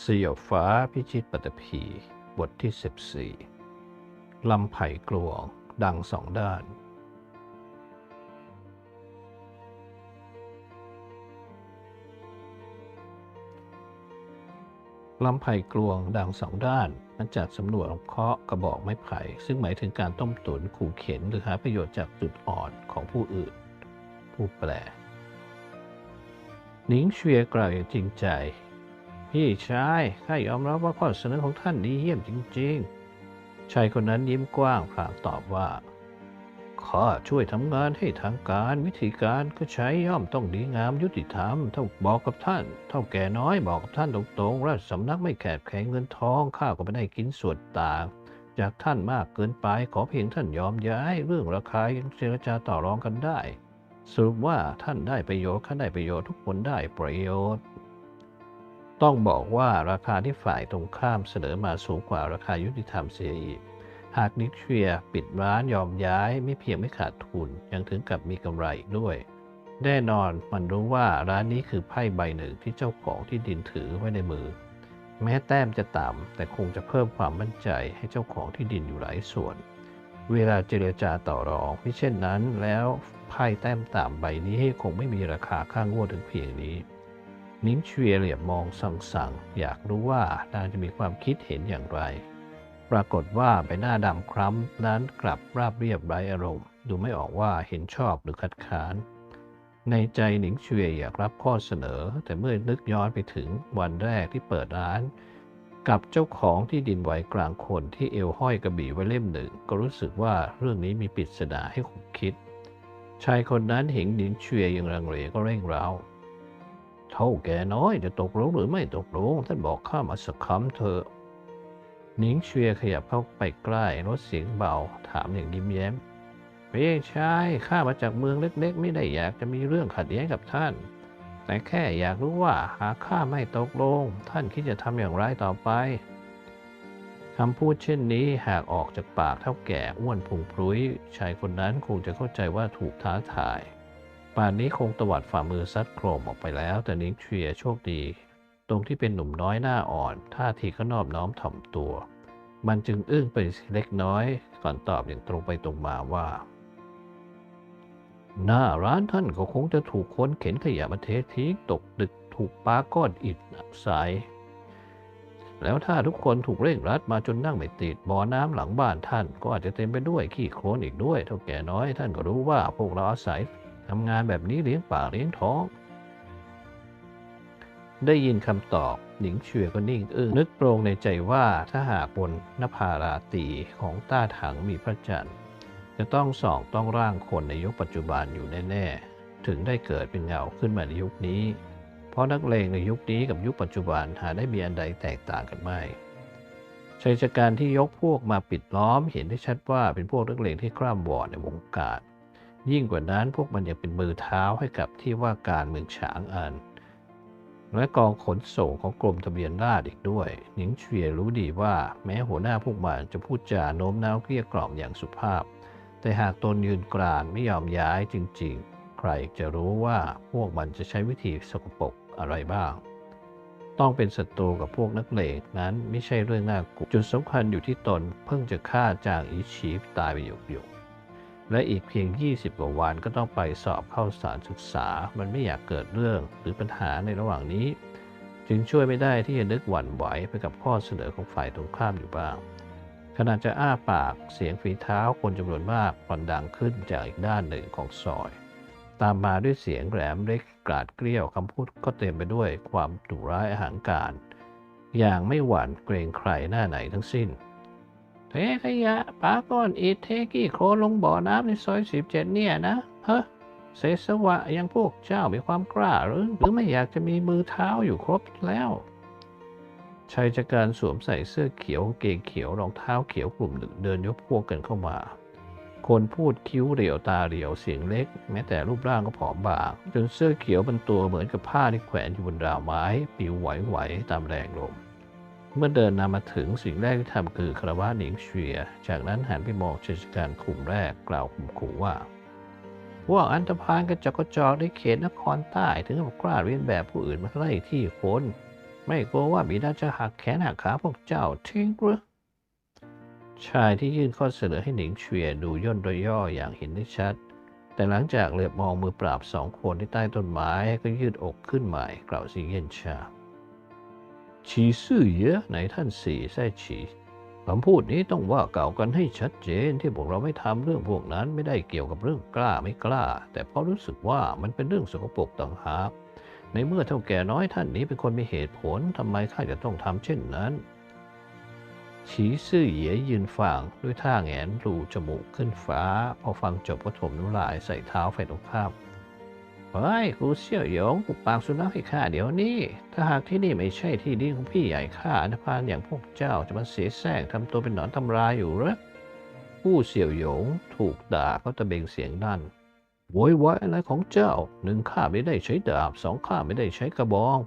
สยบฟ้าพิชิตปัตภีบทที่ 14 ลำไผ่กลวงดังสองด้าน ลำไผ่กลวงดังสองด้านมาจากสำนวนเคาะกระบอกไม้ไผ่ ซึ่งหมายถึงการต้มตุนขู่เข็นหรือหาประโยชน์จากจุดอ่อนของผู้อื่น ผู้แปลนิงเชียกล่าวอย่างจริงใจ พี่ชาย ข้ายอมรับว่าข้อเสนอของท่านดีเยี่ยมจริงๆ ชายคนนั้นยิ้มกว้างพลางตอบว่า ข้าช่วยทำงานให้ทางการวิธีการก็ใช้ย่อมต้องดีงามยุติธรรมเท่าบอกกับท่าน เท่าแก่น้อยบอกกับท่านตรงๆ ราชสำนักไม่แคบแข็งเงินทองข้าก็ไม่ได้กินส่วนต่างจากท่านมากเกินไปขอเพียงท่านยอมย้าย เรื่องราคายังเจรจาต่อรองกันได้ สรุปว่าท่านได้ประโยชน์ข้าได้ประโยชน์ทุกคนได้ประโยชน์ ต้องบอกว่าราคาที่ฝ่ายตรงข้ามเสนอมาสูงกว่าราคายุติธรรมเสียอีก หากนิกเชียปิดร้านยอมย้ายไม่เพียงไม่ขาดทุน ยังถึงกับมีกำไรอีกด้วย แน่นอนมันรู้ว่าร้านนี้คือไพ่ใบหนึ่งที่เจ้าของที่ดินถือไว้ในมือ แม้แต้มจะต่ำแต่คงจะเพิ่มความมั่นใจให้เจ้าของที่ดินอยู่หลายส่วน เวลาเจรจาต่อรองไม่เช่นนั้นแล้วไพ่แต้มต่ำใบนี้คงไม่มีราคาค่างวดถึงเพียงนี้ นิ้งเชียเหลียบมองสังสังอยากรู้ว่านางจะมีความคิดเห็นอย่างไร ปรากฏว่าใบหน้าดำคล้ำนั้นกลับราบเรียบไร้อารมณ์ ดูไม่ออกว่าเห็นชอบหรือคัดค้าน ในใจหนิงเชียอยากรับข้อเสนอ แต่เมื่อนึกย้อนไปถึงวันแรกที่เปิดร้าน กับเจ้าของที่ดินไหวกลางคนที่เอวห้อยกระบี่ไว้เล่มหนึ่ง ก็รู้สึกว่าเรื่องนี้มีปริศนาให้ขุมคิด ชายคนนั้นเห็นหนิงเชียยังรังเลก็เร่งเร้า เท่าแก่น้อยจะตกลงหรือไม่ตกลงท่านบอกข้ามาสักคำเถอะหนิงเชียขยับเข้าไปใกล้ลดเสียงเบา ถามอย่างยิ้มแย้มพี่ชายข้ามาจากเมืองเล็กๆ ไม่ได้อยากจะมีเรื่องขัดแย้งกับท่าน แต่แค่อยากรู้ว่าหากข้าไม่ตกลง ท่านคิดจะทำอย่างไรต่อไปคำพูดเช่นนี้หากออกจากปากเท่าแก่อ้วนพุงพลุยชายคนนั้นคงจะเข้าใจว่าถูกท้าทาย ป่านนี้คงตวัดฝ่ามือซัดโครมออกไปแล้ว แต่นิ้งเชียโชคดี ตรงที่เป็นหนุ่มน้อยหน้าอ่อนท่าทีก็นอบน้อมถ่อมตัว มันจึงอึ้งไปเล็กน้อย ก่อนตอบอย่างตรงไปตรงมาว่า หน้าร้านท่านก็คงจะถูกคนเข็นขยะมาเททิ้งตกดึกถูกปาก้อนอิฐใสแล้วถ้าทุกคนถูกเร่งรัดมาจนนั่งไม่ติดบ่อน้ำหลังบ้านท่าน ก็อาจจะเต็มไปด้วยขี้โคลนอีกด้วย เท่าแก่น้อยท่านก็รู้ว่าพวกเราอาศัย ทำงานแบบนี้เลี้ยงปากเลี้ยงท้อง ได้ยินคำตอบหนิงเฉวยก็นิ่งอึ้งนึกโปรงในใจว่าถ้าหากบนนภาราตีของต้าถังมีพระจันทร์จะต้องส่องต้องร่างคนในยุคปัจจุบันอยู่แน่ๆ ถึงได้เกิดเป็นเงาขึ้นมาในยุคนี้ เพราะนักเลงในยุคนี้กับยุคปัจจุบันหาได้มีอันใดแตกต่างกันไม่ชายชะการที่ยกพวกมาปิดล้อมเห็นได้ชัดว่าเป็นพวกนักเลงที่คร่ำวอดในวงการ ยิ่งกว่านั้นพวกมันยังเป็นมือเท้าให้กับที่ว่าการเมืองฉางอัน และกองขนส่งของกรมทะเบียนราษฎรอีกด้วย หนิงเฉียรู้ดีว่าแม้หัวหน้าพวกมันจะพูดจาโน้มน้าวเกลี้ยกล่อมอย่างสุภาพ แต่หากตนยืนกรานไม่ยอมย้ายจริง ๆ ใครจะรู้ว่าพวกมันจะใช้วิธีสกปรกอะไรบ้าง ต้องเป็นศัตรูกับพวกนักเลงนั้นไม่ใช่เรื่องน่ากลัวจุดสำคัญอยู่ที่ตนเพิ่งจะฆ่าจางอีชีฟตายไปหยกๆ และอีกเพียง 20 กว่าวันก็ต้องไปสอบเข้าสารศึกษา มันไม่อยากเกิดเรื่องหรือปัญหาในระหว่างนี้ จึงช่วยไม่ได้ที่จะนึกหวั่นไหวไปกับข้อเสนอของฝ่ายตรงข้ามอยู่บ้างขณะจะอ้าปากเสียงฝีเท้าคนจำนวนมากผ่อนดังขึ้นจากอีกด้านหนึ่งของซอย ตามมาด้วยเสียงแหลมเล็กกราดเกลี้ยวคำพูดก็เต็มไปด้วยความดุร้ายอาหารการ อย่างไม่หวั่นเกรงใครหน้าไหนทั้งสิ้น เทขยะปาก้อนอิฐเทกี้โคลนลงบ่อน้ำในซอยสิบเจ็ดเนี่ยนะ เฮ้เสสวะยังพวกเจ้ามีความกล้าหรือ หรือไม่อยากจะมีมือเท้าอยู่ครบแล้วชายจัการสวมใส่เสื้อเขียวเกงเขียวรองเท้าเขียวกลุ่มหนึ่งเดินยกพวกกันเข้ามา คนพูดคิ้วเหลียวตาเหลียวเสียงเล็ก แม้แต่รูปร่างก็ผอมบาง จนเสื้อเขียวบนตัวเหมือนกับผ้าที่แขวนอยู่บนราวไม้ปลิวไหวๆตามแรงลม เมื่อเดินนำมาถึงสิ่งแรกที่ทำคือคารวะหนิงเฉีย จากนั้นหันไปมองชายชะการกลุ่มแรกกล่าวข่มขู่ว่าพวกอันธพาลกระจกกระจอกในเขตนครใต้ถึงกับกล้าเรียนแบบผู้อื่นมาไล่ที่คนไม่กลัวว่าบิดาจะหักแขนหักขาพวกเจ้าทิ้งหรือชายที่ยื่นข้อเสนอให้หนิงเฉวียดูย่นโดยย่ออย่างเห็นได้ชัด แต่หลังจากเหลือบมองมือปราบสองคนที่ใต้ต้นไม้ก็ยืดอกขึ้นใหม่กล่าวสีเย็นชา ฉีซื่อเยอะไหนท่านสี่ไส้ฉีคำพูดนี้ต้องว่าเกล่าวกันให้ชัดเจนที่พวกเราไม่ทำเรื่องพวกนั้นไม่ได้เกี่ยวกับเรื่องกล้าไม่กล้า แต่เพราะรู้สึกว่ามันเป็นเรื่องสกปรกต่างหากในเมื่อเท่าแก่น้อยท่านนี้เป็นคนมีเหตุผลทำไมข้าจะต้องทำเช่นนั้นฉีซื่อเหยยืนฟังด้วยท่าแงนรูจมูกขึ้นฟ้า พอฟังจบก็ถมน้ำลายใส่เท้าไฟตรงข้าม เฮ้ยครูเสี่ยวหยงปุกปากสุนัขให้ข้าเดี๋ยวนี้ ถ้าหากที่นี่ไม่ใช่ที่ดินของพี่ใหญ่ข้าอนธพาลอย่างพวกเจ้าจะมาเสียแซงทำตัวเป็นหนอนทำลายอยู่หรอผู้เสี่ยวหยงถูกด่าก็ตะเบงเสียงดันโวยวายอะไรของเจ้าหนึ่งข้าไม่ได้ใช้ดาบสองข้าไม่ได้ใช้กระบอง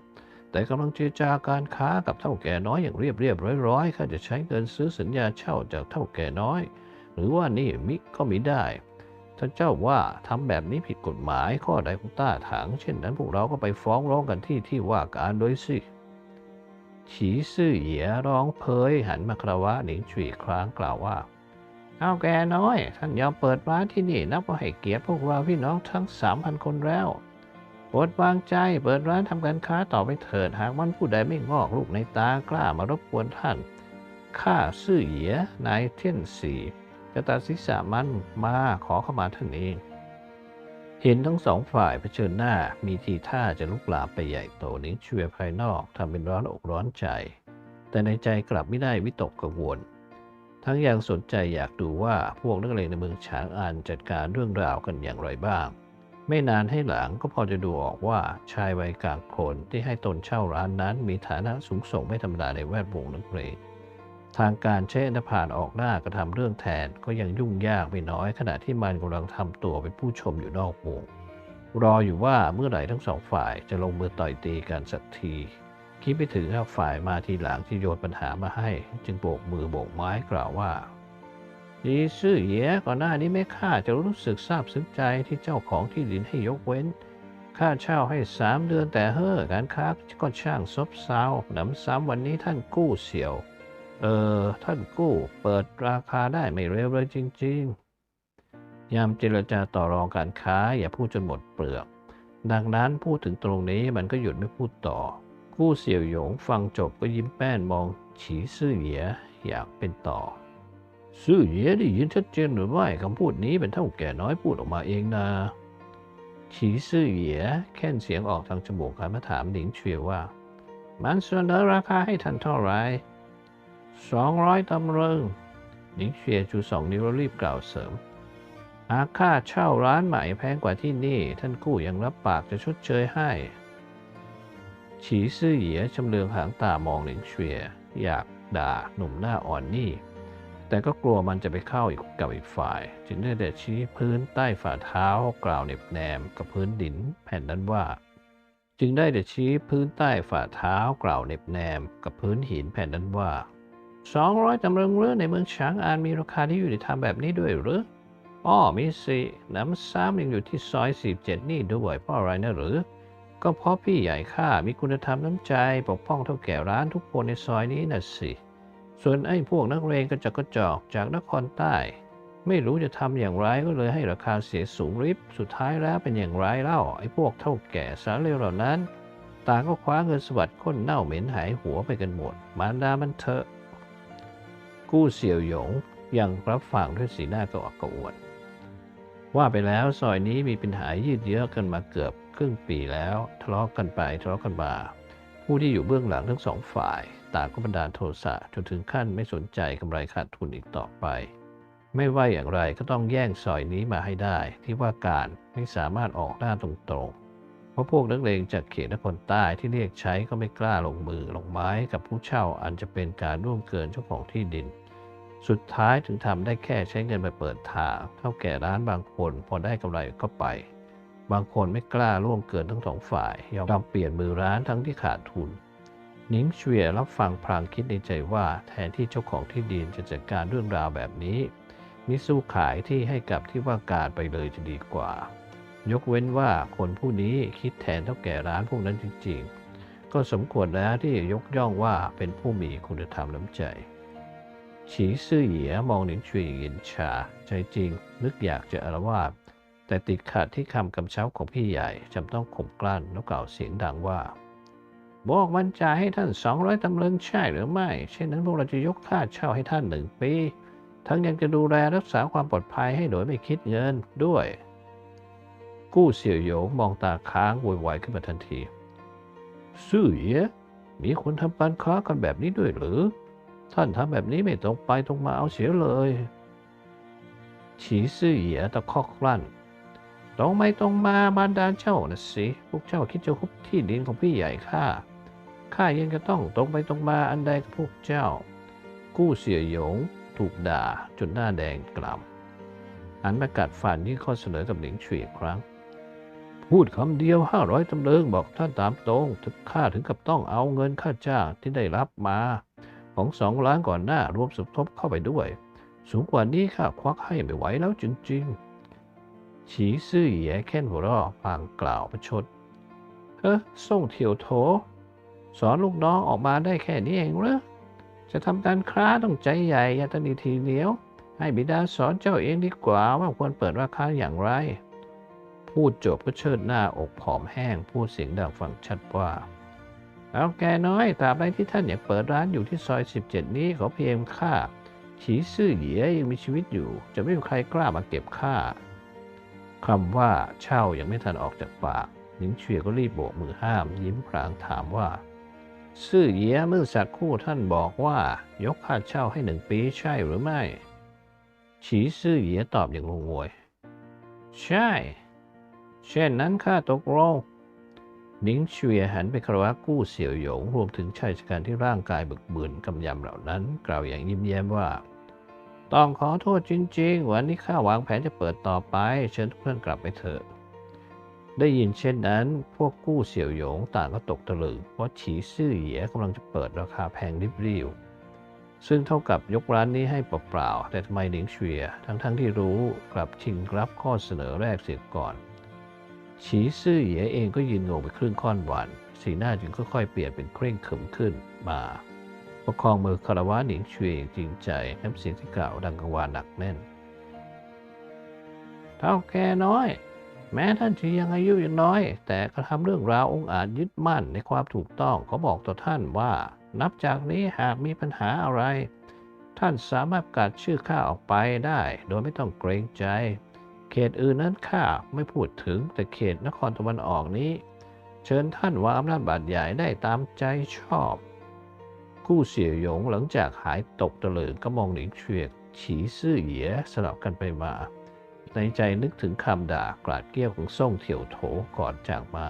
แต่กำลังเจรจาการค้ากับเท่าแก่น้อยอย่างเรียบเรียบร้อยร้อยๆข้าจะใช้เงินซื้อสัญญาเช่าจากเท่าแก่น้อย หรือว่านี่มิก็มิได้ ถ้านเจ้าว่าทำแบบนี้ผิดกฎหมายข้อใดของต้าถางเช่นนั้นพวกเราก็ไปฟ้องร้องกันที่ที่ว่าการโดยสิฉีซื่อเหยียร้องเพยหันมาคารวะหนิงฉุยครางกล่าวว่า เอาแกน้อย ท่านยอมเปิดร้านที่นี่นับว่าให้เกียรติพวกเราพี่น้องทั้งสามพันคนแล้วโปรดวางใจเปิดร้านทำการค้าต่อไปเถิดหากมันผู้ใดไม่งอกลูกในตากล้ามารบกวนท่านข้าซื่อเหยียนายเทียนสี จะตัดศีรษะมันมาขอเข้ามาท่านเอง เห็นทั้งสองฝ่ายเผชิญหน้ามีทีท่าจะลุกลามไปใหญ่โตนิ้งเชื่อภายนอกทำเป็นร้อนอกร้อนใจ แต่ในใจกลับไม่ได้วิตกกังวล ทั้งยังสนใจอยากดูว่าพวกนักเลงในเมืองฉางอานจัดการเรื่องราวกันอย่างไรบ้าง ไม่นานให้หลังก็พอจะดูออกว่าชายวัยกลางคนที่ให้ตนเช่าร้านนั้นมีฐานะสูงส่งไม่ธรรมดาในแวดวงนักเลง ทางการใช้อันธพาลออกหน้ากระทำเรื่องแทนก็ยังยุ่งยากไม่น้อย ขณะที่มันกำลังทำตัวเป็นผู้ชมอยู่นอกวงรออยู่ว่าเมื่อไหร่ทั้งสองฝ่ายจะลงมือต่อยตีกันสักที คิดไปถึงถ้าฝ่ายมาทีหลังที่โยนปัญหามาให้ จึงโบกมือโบกไม้กล่าวว่าดีซื่อเหยก่อนหน้านี้แม่ข้าจะรู้สึกซาบซึ้งใจที่เจ้าของที่ดินให้ยกเว้น ค่าเช่าให้สามเดือนแต่เฮ้อการค้าก็ช่างซบเซาหนำซ้ำวันนี้ท่านกู้เสี่ยว เออท่านกู้เปิดราคาได้ไม่เร็วเลยจริง ๆ ยามเจรจาต่อรองการค้าอย่าพูดจนหมดเปลือก ดังนั้นพูดถึงตรงนี้มันก็หยุดไม่พูดต่อ กู้เสี่ยวหยงฟังจบก็ยิ้มแป้นมองฉีซื่อเหยียอยากเป็นต่อ ซื่อเหยียได้ยินชัดเจนหรือไม่คำพูดนี้เป็นเท่าแก่น้อยพูดออกมาเองนะฉีซื่อเหยียแค่นเสียงออกทางจมูกหันมาถามหนิงเฉียวว่า มันเสนอราคาให้ท่านเท่าไหร่ สองร้อยตำลึงหนิงเฉียชูสองนิ้วรีบกล่าวเสริม หากค่าเช่าร้านใหม่แพงกว่าที่นี่ ท่านกู้ยังรับปากจะชดเชยให้ ฉีซื่อเหยียชำเลืองหางตามองหลิงเฉียอยากด่าหนุ่มหน้าอ่อนนี่ แต่ก็กลัวมันจะไปเข้าอีกกับอีกฝ่าย จึงได้แต่ชี้พื้นใต้ฝ่าเท้ากล่าวเหน็บแนมกับพื้นดินแผ่นนั้นว่า จึงได้แต่ชี้พื้นใต้ฝ่าเท้ากล่าวเหน็บแนมกับพื้นหินแผ่นนั้นว่า สองร้อยตำลึงเรือในเมืองฉางอานมีราคาที่อยู่ในธรรมแบบนี้ด้วยหรืออ้อมีสิน้ำซ้ำยังอยู่ที่ซอยสิบเจ็ดนี่ด้วยเพราะอะไรนะหรือ ก็เพราะพี่ใหญ่ข้ามีคุณธรรมน้ำใจปกป้องเท่าแก่ร้านทุกคนในซอยนี้น่ะสิ ส่วนไอ้พวกนักเรงก็จะกระจอกจากนครใต้ ไม่รู้จะทำอย่างไรก็เลยให้ราคาเสียสูงริบสุดท้ายแล้วเป็นอย่างไรเล่าไอ้พวกเท่าแก่สารเลวเหล่านั้น ต่างก็คว้าเงินสวัสดิ์ค้นเน่าเหม็นหายหัวไปกันหมดมารดามันเถอะ กู้เสี่ยวหยงยังรับฟังด้วยสีหน้ากระอักกระอ่วน ว่าไปแล้วซอยนี้มีปัญหายืดเยื้อกันมาเกือบครึ่งปีแล้วทะเลาะกันไปทะเลาะกันมา ผู้ที่อยู่เบื้องหลังทั้งสองฝ่ายต่างก็บันดาลโทสะจนถึงขั้นไม่สนใจกำไรขาดทุนอีกต่อไป ไม่ว่าอย่างไรก็ต้องแย่งซอยนี้มาให้ได้ ที่ว่าการไม่สามารถออกหน้าตรงๆ เพราะพวกนักเลงจากเขตนครใต้ที่เรียกใช้ก็ไม่กล้าลงมือลงไม้กับผู้เช่าอันจะเป็นการร่วงเกินเจ้าของที่ดิน สุดท้ายถึงทำได้แค่ใช้เงินไปเปิดทางเท่าแก่ร้านบางคนพอได้กำไรก็ไป บางคนไม่กล้าล่วงเกินทั้งสองฝ่ายยอมเปลี่ยนมือร้านทั้งที่ขาดทุนนิงเฉียรับฟังพลางคิดในใจว่าแทนที่เจ้าของที่ดินจะจัดการเรื่องราวแบบนี้ มิสู้ขายที่ให้กับที่ว่าการไปเลยจะดีกว่า ยกเว้นว่าคนผู้นี้คิดแทนเท่าแก่ร้านพวกนั้นจริงๆ ก็สมควรแล้วที่ยกย่องว่าเป็นผู้มีคุณธรรมน้ำใจ ฉีซื่อเหยียมองหนิงชุยย่างเย็นชา ใจจริง นึกอยากจะอารวาสแต่ติดขัดที่คำกำชับของพี่ใหญ่จำต้องข่มกลั้นแล้วกล่าวเสียงดังว่า บอกวันจ่ายให้ท่านสองร้อยตำลึงใช่หรือไม่ เช่นนั้นพวกเราจะยกค่าเช่าให้ท่านหนึ่งปี ทั้งยังจะดูแลรักษาความปลอดภัยให้โดยไม่คิดเงินด้วย กู้เสี่ยวโหยงมองตาค้างโวยวายขึ้นมาทันที ซื่อเหยียมีคนทำการค้ากันแบบนี้ด้วยหรือ ท่านทำแบบนี้ไม่ตรงไปตรงมาเอาเสียเลยฉีซื่อเหยียตะคอกลั้นตรงไม่ตรงมาบานดาเจ้านะสิ พวกเจ้าคิดจะคุบที่ดินของพี่ใหญ่ข้า ข้ายังจะต้องตรงไปตรงมาอันใดกับพวกเจ้า กู้เสี่ยหยง ถูกด่าจนหน้าแดงกล่ำหันมากัดฟันยื่นข้อเสนอกับหลิงฉุยอีกครั้ง พูดคำเดียวห้าร้อยตำเลิงบอกท่านตามตรงถึงข้าถึงกับต้องเอาเงินค่าจ้างที่ได้รับมา ของสองล้านก่อนหน้ารวมสมทบเข้าไปด้วย สูงกว่านี้ข้าควักให้ไม่ไหวแล้วจริง ๆ ฉีซื่อเหยียแค่นหัวเราะพางกล่าวประชดเฮ้อส่งเถียวโถ สอนลูกน้องออกมาได้แค่นี้เองเหรอจะทำการค้าต้องใจใหญ่อย่าตนีทีเหนียว ให้บิดาสอนเจ้าเองดีกว่าว่าควรเปิดราคาอย่างไร พูดจบก็เชิดหน้าอกผอมแห้ง พูดเสียงดังฟังชัดว่า เอาแกน้อยตราบใดที่ท่านอยากเปิดร้านอยู่ที่ซอย 17 นี้ขอเพียงค่าฉีซื่อเหยียยังมีชีวิตอยู่ จะไม่มีใครกล้ามาเก็บค่าคำว่าเช่ายังไม่ทันออกจากปากหนิงเฉียก็รีบโบกมือห้าม ยิ้มพลางถามว่า ซื่อเหยียเมื่อสักครู่ท่านบอกว่า ยกค่าเช่าให้หนึ่งปีใช่หรือไม่ฉีซื่อเหยียตอบอย่างงงงวย ใช่ เช่นนั้นข้าตกลงหนิงเฉียหันไปคารวะกู้เสี่ยวหยงรวมถึงชายชะกันที่ร่างกายบึกบืนกำยำเหล่านั้น กล่าวอย่างยิ้มแย้มว่า ต้องขอโทษจริง ๆ วันนี้ข้าวางแผนจะเปิดต่อไป เชิญทุกท่านกลับไปเถอะ ได้ยินเช่นนั้น พวกกู้เสี่ยวหยงต่างก็ตกตะลึงเพราะฉีซื่อเหยียกำลังจะเปิดราคาแพงริบริวซึ่งเท่ากับยกร้านนี้ให้เปล่าๆแต่ทำไมหนิงเฉียทั้งๆที่รู้กลับชิงรับข้อเสนอแรกเสียก่อน ฉีซื่อเหยียเองก็ยืนงงไปครึ่งค่อนวันสีหน้าจึงค่อยๆเปลี่ยนเป็นเคร่งขรึมขึ้นมา ประคองมือคารวะหนิงเฉวียจริงใจน้ำเสียงที่กล่าวดังกังวานหนักแน่น เท่าแก่น้อย แม้ท่านจะยังอายุยังน้อย แต่ก็ทำเรื่องราวองค์อาจยึดมั่นในความถูกต้องเขอบอกต่อท่านว่า นับจากนี้หากมีปัญหาอะไร ท่านสามารถประกาศชื่อข้าออกไปได้ โดยไม่ต้องเกรงใจ เขตอื่นนั้นข้าไม่พูดถึงแต่เขตนครตะวันออกนี้ เชิญท่านวางอำนาจบาดใหญ่ได้ตามใจชอบ กู้เสี่ยหยงหลังจากหายตกตะลึงก็มองหนิงเฉียกฉีซื่อเหยียสลับกันไปมา ในใจนึกถึงคำด่ากราดเกี้ยวของส่งเถี่ยวโถก่อนจากมา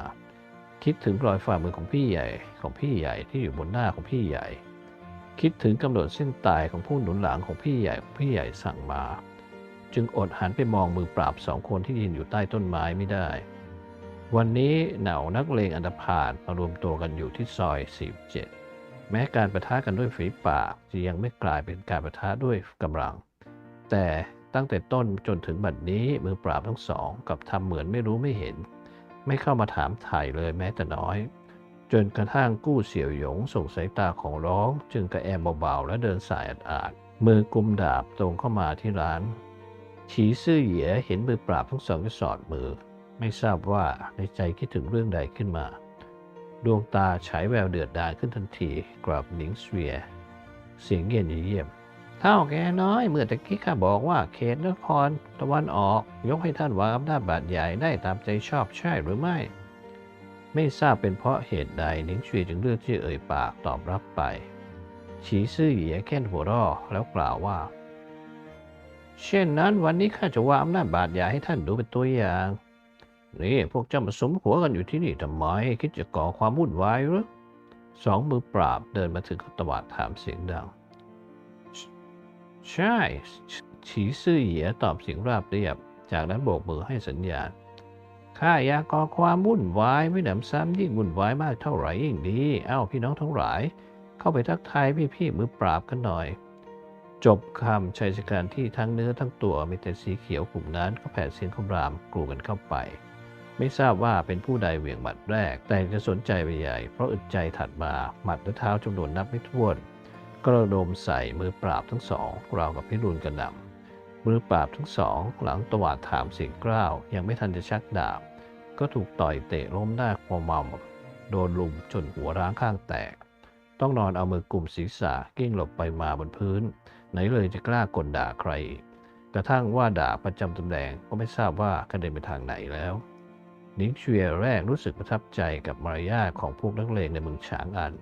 คิดถึงรอยฝ่ามือของพี่ใหญ่ของพี่ใหญ่ที่อยู่บนหน้าของพี่ใหญ่ คิดถึงกำหนดเส้นตายของผู้หนุนหลังของพี่ใหญ่ของพี่ใหญ่สั่งมา จึงอดหันไปมองมือปราบสองคนที่ยืนอยู่ใต้ต้นไม้ไม่ได้ วันนี้เหน่านักเลงอันดพาลมารวมตัวกันอยู่ที่ซอย 47 แม้การประทะกันด้วยฝีปากจะยังไม่กลายเป็นการประทะด้วยกำลัง แต่ตั้งแต่ต้นจนถึงบัดนี้มือปราบทั้งสองกับทำเหมือนไม่รู้ไม่เห็น ไม่เข้ามาถามถ่ายเลยแม้แต่น้อย จนกระทั่งกู้เสี่ยวหยงส่งสายตาของร้อง จึงกระแอมเบาๆและเดินสายอาดๆมือกุมดาบตรงเข้ามาที่ร้าน ฉีซื่อเหยียเห็นมือปราบทั้งสองก็สอดมือ ไม่ทราบว่าในใจคิดถึงเรื่องใดขึ้นมา ดวงตาฉายแววเดือดดาลขึ้นทันทีกราบหนิงเสวีย เสียงเย็นเยี่ยมเท่าแกน้อย เมื่อตะกี้ข้าบอกว่าเขตนครตะวันออก ยกให้ท่านวางอำนาจบาดใหญ่ได้ตามใจชอบใช่หรือไม่ ไม่ทราบเป็นเพราะเหตุใดหนิงเสวียจึงเลือกที่เอ่ยปากตอบรับไปฉีซื่อเหยียแค่นหัวร่อแล้วกล่าวว่า เช่นนั้นวันนี้ข้าจะวางอำนาจบาดใหญ่ให้ท่านดูเป็นตัวอย่าง นี่พวกเจ้ามาสมหัวกันอยู่ที่นี่ทำไม คิดจะก่อความวุ่นวายหรือสองมือปราบเดินมาถึงก็ตวาดถามเสียงดัง ใช่ฉีซื่อเหยียตอบเสียงราบเรียบ จากนั้นโบกมือให้สัญญาณข้าอยากก่อความวุ่นวายไม่หนำซ้ำยิ่งวุ่นวายมากเท่าไหร่ยิ่งดี เอ้าพี่น้องทั้งหลาย เข้าไปทักทายพี่ๆมือปราบกันหน่อย จบคำชายชกันที่ทั้งเนื้อทั้งตัวมีแต่สีเขียวกลุ่มนั้นก็แผดเสียงคำรามกลูกันเข้าไป ไม่ทราบว่าเป็นผู้ใดเหวี่ยงหมัดแรก แต่จะสนใจไปใหญ่ เพราะอึดใจถัดมาหมัดและเท้าจำนวนนับไม่ถ้วนก็ระดมใส่มือปราบทั้งสองราวกับพิรุณกระหน่ำมือปราบทั้งสองหลังตวาดถามเสียงกล้าว ยังไม่ทันจะชักดาบ ก็ถูกต่อยเตะล้มหน้าคอมอมโดนลุมจนหัวร้างข้างแตก ต้องนอนเอามือกลุ่มศีรษะกิ้งหลบไปมาบนพื้น ไหนเลยจะกล้ากลด่าใคร กระทั่งว่าด่าประจำตำแหน่งก็ไม่ทราบว่ากระเด็นไปทางไหนแล้ว นิงเชียแรกรู้สึกประทับใจกับมารยาทของพวกนักเลงในเมืองฉางอัน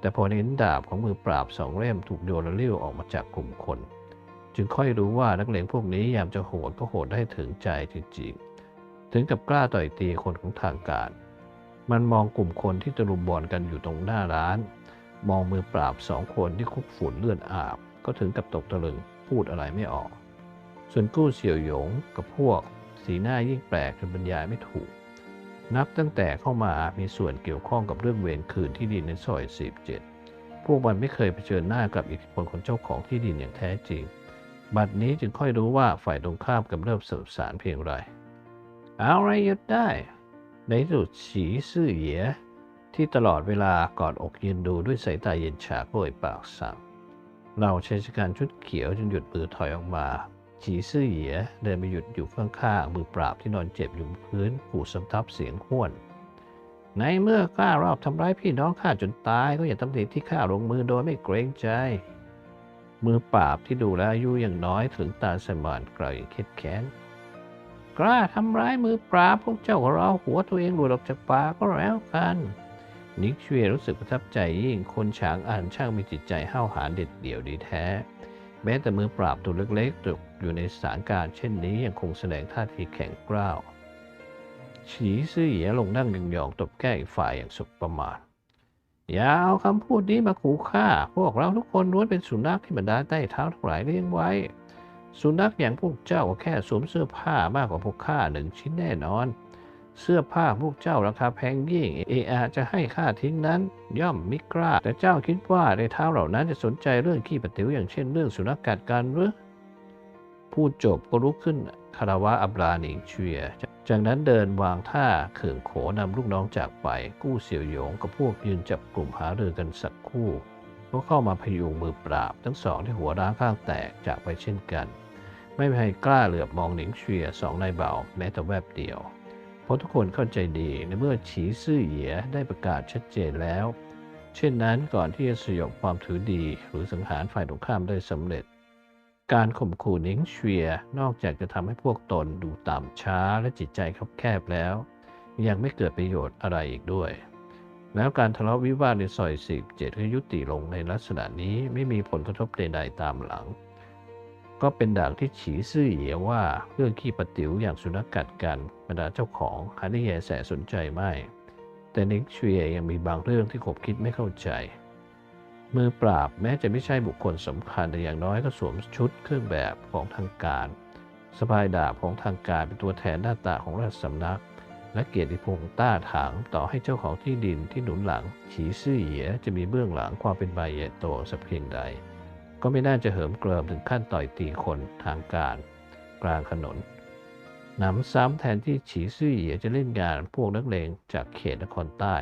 แต่พอเห็นดาบของมือปราบสองเล่มถูกโยนเลี้ยวออกมาจากกลุ่มคน จึงค่อยรู้ว่านักเลงพวกนี้ยามจะโหดก็โหดได้ถึงใจจริงๆ ถึงกับกล้าต่อยตีคนของทางการ มันมองกลุ่มคนที่ตะลุมบอลกันอยู่ตรงหน้าร้านมองมือปราบสองคนที่คุกฝุ่นเลือดอาบ ก็ถึงกับตกตะลึงพูดอะไรไม่ออก ส่วนกู้เสี่ยวหยงกับพวก สีหน้ายิ่งแปลกจนบรรยายไม่ถูก นับตั้งแต่เข้ามามีส่วนเกี่ยวข้องกับเรื่องเวรคืนที่ดินในซอย 17 พวกมันไม่เคยเผชิญหน้ากับอิทธิพลของเจ้าของที่ดินอย่างแท้จริง บัดนี้จึงค่อยรู้ว่าฝ่ายตรงข้ามกับเริ่มสบสารเพียงไร เอาไรหยุดได้ ในที่สุดฉีซื่อเหยียที่ตลอดเวลากอดอกยืนดูด้วยสายตาเย็นชาก็เอ่ยปากสั่ง เราชายชกันชุดเขียวจึงหยุดมือถอยออกมาฉีซื่อเหยียเดินไปหยุดอยู่ข้างๆมือปราบที่นอนเจ็บอยู่บนพื้นผูสำทับเสียงห้วน ในเมื่อกล้ารอบทำร้ายพี่น้องข้าจนตายก็อย่าตำหนิที่ข้าลงมือโดยไม่เกรงใจ มือปราบที่ดูแลอายุอย่างน้อยถึงตาสมานกล่าวอย่างเครียดแค้นกล้าทำร้ายมือปราบพวกเจ้าของเราหัวตัวเองหลุดออกจากปากก็แล้วกัน นิกเชียรู้สึกประทับใจยิ่งคนฉางอ่านช่างมีจิตใจห้าวหาญเด็ดเดี่ยวดีแท้ แม้แต่มือปราบตัวเล็กๆตกอยู่ในสถานการณ์เช่นนี้ยังคงแสดงท่าทีแข็งกร้าวฉีซื่อเหยียลงนั่งยองๆตบแก้อีกฝ่ายอย่างสุขประมาทอย่าเอาคำพูดนี้มาขู่ฆ่า พวกเราทุกคนล้วนเป็นสุนัขที่บรรดาใต้เท้าทั้งหลายเลี้ยงไว้ สุนัขอย่างพวกเจ้าก็แค่สวมเสื้อผ้ามากกว่าพวกข้าหนึ่งชิ้นแน่นอน เสื้อผ้าพวกเจ้าราคาแพงยิ่งเออาจะให้ค่าทิ้งนั้น ย่อมมิกล้า แต่เจ้าคิดว่าในเท้าเหล่านั้นจะสนใจเรื่องขี้ปะติ๋วอย่างเช่นเรื่องสุนัขกัดกันหรือพูดจบก็ลุกขึ้นคารวะอับราหนิงเชีย จากนั้นเดินวางท่าเขื่องโขนำลูกน้องจากไป กู้เสี่ยวหยงกับพวกยืนจับกลุ่มหาเรือกันสักคู่ก็เข้ามาพยุงมือปราบ ทั้งสองที่หัวร้างข้างแตกจากไปเช่นกัน ไม่มีใครกล้าเหลือบมองหนิงเชียสองนายเบาแม้แต่แวบเดียว เพราะทุกคนเข้าใจดีในเมื่อฉีซื่อเหยียได้ประกาศชัดเจนแล้ว เช่นนั้นก่อนที่จะสยบความถือดีหรือสังหารฝ่ายตรงข้ามได้สำเร็จ การข่มขู่นิงเชียนอกจากจะทำให้พวกตนดูต่ำช้าและจิตใจคับแคบแล้ว ยังไม่เกิดประโยชน์อะไรอีกด้วย แล้วการทะเลาะวิวาทในซอยสิบเจ็ดก็ยุติลงในลักษณะนี้ไม่มีผลกระทบใดๆตามหลัง ก็เป็นด่างที่ฉีซื่อเหยว่าเรื่องขี้ปะติ๋วอย่างสุนัขกัดกันบรรดาเจ้าของหาได้แยแสสนใจไม่ แต่นิกเชียยังมีบางเรื่องที่ขบคิดไม่เข้าใจ มือปราบแม้จะไม่ใช่บุคคลสำคัญแต่อย่างน้อยก็สวมชุดเครื่องแบบของทางการสะพายดาบของทางการเป็นตัวแทนหน้าตาของราชสำนัก และเกียรติพงษ์ต้าถางต่อให้เจ้าของที่ดินที่หนุนหลังฉีซื่อเหยจะมีเบื้องหลังความเป็นใบใหญ่โตสักเพียงใด ก็ไม่น่าจะเหิมเกริมถึงขั้นต่อยตีคนทางการ กลางถนนหนำซ้ำแทนที่ฉีซื่อเหยียจะเล่นงานพวกนักเลงจากเขตนครใต้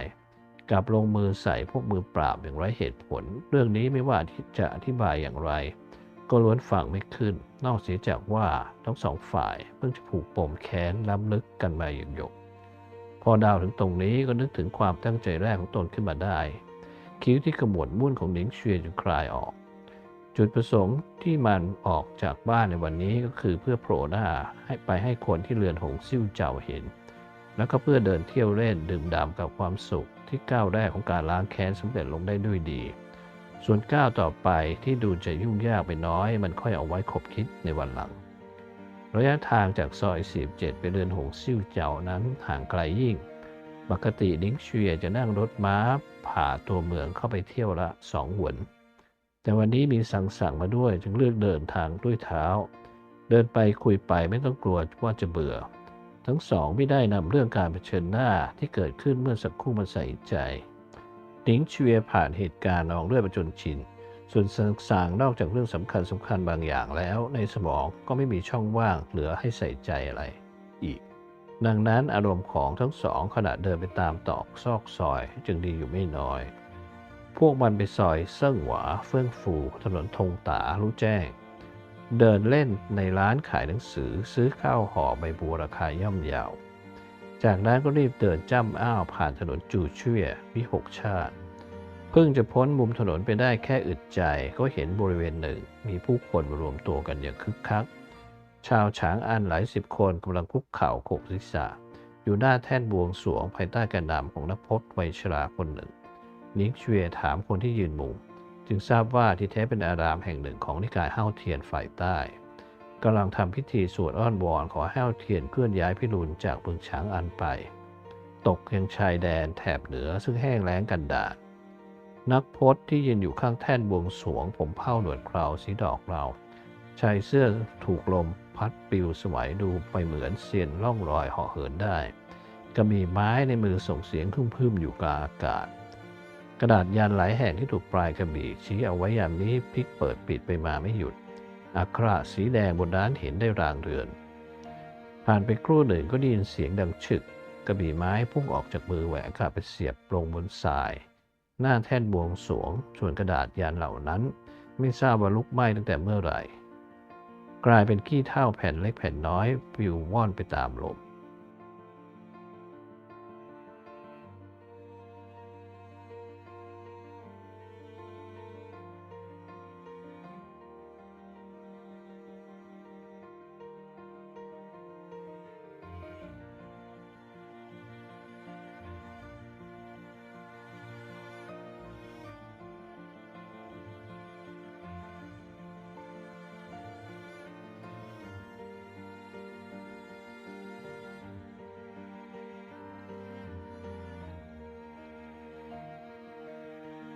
กลับลงมือใส่พวกมือปราบอย่างไร้เหตุผล เรื่องนี้ไม่ว่าที่จะอธิบายอย่างไร ก็ล้วนฟังไม่ขึ้น นอกเสียจากว่าทั้งสองฝ่ายเพิ่งจะผูกปมแค้นล้ำลึกกันมาอย่างหยกพอดาวถึงตรงนี้ก็นึกถึงความตั้งใจแรกของตนขึ้นมาได้ คิ้วที่ขมวดมุ่นของหนิงเชียจึงคลายออก จุดประสงค์ที่มันออกจากบ้านในวันนี้ก็คือเพื่อโผล่หน้าให้ไปให้คนที่เรือนหงซิ่วเจ้าเห็น แล้วก็เพื่อเดินเที่ยวเล่นดื่มด่ำกับความสุขที่ก้าวแรกของการล้างแค้นสำเร็จลงได้ด้วยดี ส่วนก้าวต่อไปที่ดูจะยุ่งยากไปน้อย มันค่อยเอาไว้คบคิดในวันหลัง ระยะทางจากซอย47ไปเรือนหงซิ่วเจ้านั้นห่างไกลยิ่ง ปกตินิงเชียจะนั่งรถม้าผ่าตัวเมืองเข้าไปเที่ยวละสองหวน แต่วันนี้มีสั่งสั่งมาด้วยจึงเลือกเดินทางด้วยเท้า เดินไปคุยไปไม่ต้องกลัวว่าจะเบื่อ ทั้งสองไม่ได้นำเรื่องการเผชิญหน้าที่เกิดขึ้นเมื่อสักครู่มาใส่ใจหนิงเชียผ่านเหตุการณ์ออกเรื่อยมาจนชิน ส่วนสางนอกจากเรื่องสำคัญสำคัญบางอย่างแล้ว ในสมองก็ไม่มีช่องว่างเหลือให้ใส่ใจอะไร อีก ดังนั้นอารมณ์ของทั้งสองขณะเดินไปตามตอกซอกซอยจึงดีอยู่ไม่น้อย พวกมันไปซอยเซิ่งหวาเฟื่องฟู ถนนทงตารู้แจ้ง เดินเล่นในร้านขายหนังสือซื้อข้าวห่อใบบัวราคาย่อมเยาว จากนั้นก็รีบเดินจ้ำอ้าวผ่านถนนจูเชี่ยวิหกชาติ เพิ่งจะพ้นมุมถนนไปได้แค่อึดใจก็เห็นบริเวณหนึ่ง มีผู้คนมารวมตัวกันอย่างคึกคัก ชาวฉางอันหลายสิบคนกำลังคุกเข่าโขกศีรษะอยู่หน้าแท่นบวงสรวงภายใต้การนำของนพจน์วัยชราคนหนึ่ง นิกเชวยถามคนที่ยืนมุง จึงทราบว่าที่แท้เป็นอารามแห่งหนึ่งของนิกายเฮ้าเทียนฝ่ายใต้กำลังทำพิธีสวดอ้อนวอนขอให้เฮาเทียนเคลื่อนย้ายพิรุณจากเมืองฉางอันไป ตกยังชายแดนแถบเหนือซึ่งแห้งแล้งกันดารนักพจน์ที่ยืนอยู่ข้างแท่นบวงสรวง ผมเผ้าหนวดเคราสีดอกเราชายเสื้อถูกลมพัดปลิวสวัยดูไปเหมือนเสียนล่องรอยเหาะเหินได้ ก็มีไม้ในมือส่งเสียงพึ่มๆอยู่กลางอากาศ กระดาษยันหลายแห่งที่ถูกปลายกระบี่ชี้เอาไว้ยามนี้พลิกเปิดปิดไปมาไม่หยุด อักขระสีแดงบนด้านเห็นได้รางเรือน ผ่านไปครู่หนึ่งก็ได้ยินเสียงดังฉึก กระบี่ไม้พุ่งออกจากมือแหวกกาไปเสียบลงบนทราย หน้าแท่นบวงสวง ส่วนกระดาษยันเหล่านั้น ไม่ทราบว่าลุกไหม้ตั้งแต่เมื่อไหร่ กลายเป็นขี้เท่าแผ่นเล็กแผ่นน้อยปลิวว่อนไปตามลม